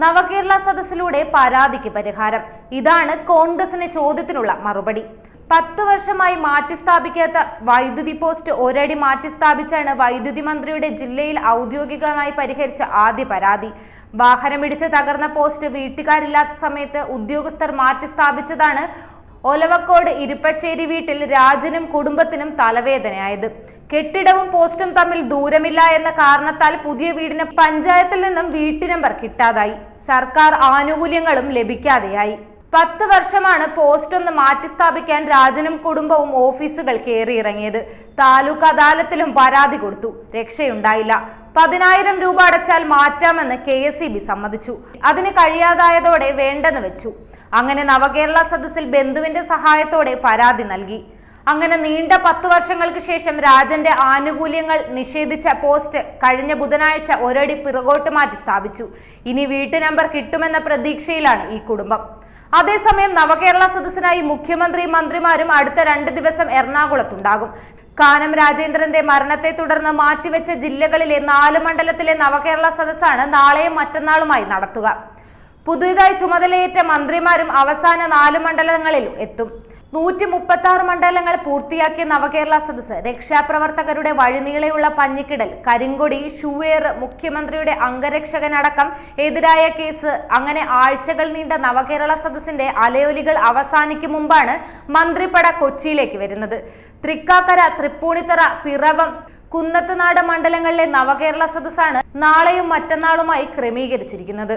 നവകേരള സദസ്സിലൂടെ പരാതിക്ക് പരിഹാരം. ഇതാണ് കോൺഗ്രസിന്റെ ചോദ്യത്തിനുള്ള മറുപടി. പത്ത് വർഷമായി മാറ്റി സ്ഥാപിക്കാത്ത വൈദ്യുതി പോസ്റ്റ് ഒരടി മാറ്റി സ്ഥാപിച്ചാണ് വൈദ്യുതി മന്ത്രിയുടെ ജില്ലയിൽ ഔദ്യോഗികമായി പരിഹരിച്ച ആദ്യ പരാതി. വാഹനമിടിച്ച് തകർന്ന പോസ്റ്റ് വീട്ടുകാരില്ലാത്ത സമയത്ത് ഉദ്യോഗസ്ഥർ മാറ്റി സ്ഥാപിച്ചതാണ് ഒലവക്കോട് ഇരുപ്പശ്ശേരി വീട്ടിൽ രാജനും കുടുംബത്തിനും തലവേദനയായത്. കെട്ടിടവും പോസ്റ്റും തമ്മിൽ ദൂരമില്ല എന്ന കാരണത്താൽ പുതിയ വീടിന് പഞ്ചായത്തിൽ നിന്നും വീട്ടു നമ്പർ കിട്ടാതായി. സർക്കാർ ആനുകൂല്യങ്ങളും ലഭിക്കാതെയായി. പത്ത് വർഷമാണ് പോസ്റ്റ് ഒന്ന് മാറ്റി സ്ഥാപിക്കാൻ രാജനും കുടുംബവും ഓഫീസുകൾ കയറിയിറങ്ങിയത്. താലൂക്ക് അദാലത്തിലും പരാതി കൊടുത്തു. രക്ഷയുണ്ടായില്ല. പതിനായിരം രൂപ അടച്ചാൽ മാറ്റാമെന്ന് കെ എസ് ഇ സമ്മതിച്ചു. അതിന് കഴിയാതായതോടെ വേണ്ടെന്ന് വെച്ചു. അങ്ങനെ നവകേരള സദസ്സിൽ ബന്ധുവിന്റെ സഹായത്തോടെ പരാതി നൽകി. അങ്ങനെ നീണ്ട പത്തു വർഷങ്ങൾക്ക് ശേഷം രാജന്റെ ആനുകൂല്യങ്ങൾ നിഷേധിച്ച പോസ്റ്റ് കഴിഞ്ഞ ബുധനാഴ്ച ഒരടി പിറകോട്ട് മാറ്റി സ്ഥാപിച്ചു. ഇനി വീട്ടു നമ്പർ കിട്ടുമെന്ന പ്രതീക്ഷയിലാണ് ഈ കുടുംബം. അതേസമയം നവകേരള സദസ്സിനായി മുഖ്യമന്ത്രി മന്ത്രിമാരും അടുത്ത രണ്ട് ദിവസം എറണാകുളത്തുണ്ടാകും. കാനം രാജേന്ദ്രന്റെ മരണത്തെ തുടർന്ന് മാറ്റിവെച്ച ജില്ലകളിലെ നാല് മണ്ഡലത്തിലെ നവകേരള സദസ്സാണ് നാളെയും മറ്റന്നാളുമായി നടത്തുക. പുതുതായി ചുമതലയേറ്റ മന്ത്രിമാരും അവസാന നാല് മണ്ഡലങ്ങളിൽ എത്തും. നൂറ്റി മുപ്പത്തി ആറ് മണ്ഡലങ്ങൾ പൂർത്തിയാക്കിയ നവകേരള സദസ് രക്ഷാപ്രവർത്തകരുടെ വഴിനീളെയുള്ള പഞ്ഞിക്കിടൽ കരിങ്കൊടി ഷുവേർ മുഖ്യമന്ത്രിയുടെ അംഗരക്ഷകനടക്കം എതിരായ കേസ്. അങ്ങനെ ആഴ്ചകൾ നീണ്ട നവകേരള സദസ്സിന്റെ അലയൊലികൾ അവസാനിക്കും മുമ്പാണ് മന്ത്രിപ്പട കൊച്ചിയിലേക്ക് വരുന്നത്. തൃക്കാക്കര തൃപ്പൂണിത്തറ പിറവം കുന്നത്തുനാട് മണ്ഡലങ്ങളിലെ നവകേരള സദസ്സാണ് നാളെയും മറ്റന്നാളുമായി ക്രമീകരിച്ചിരിക്കുന്നത്.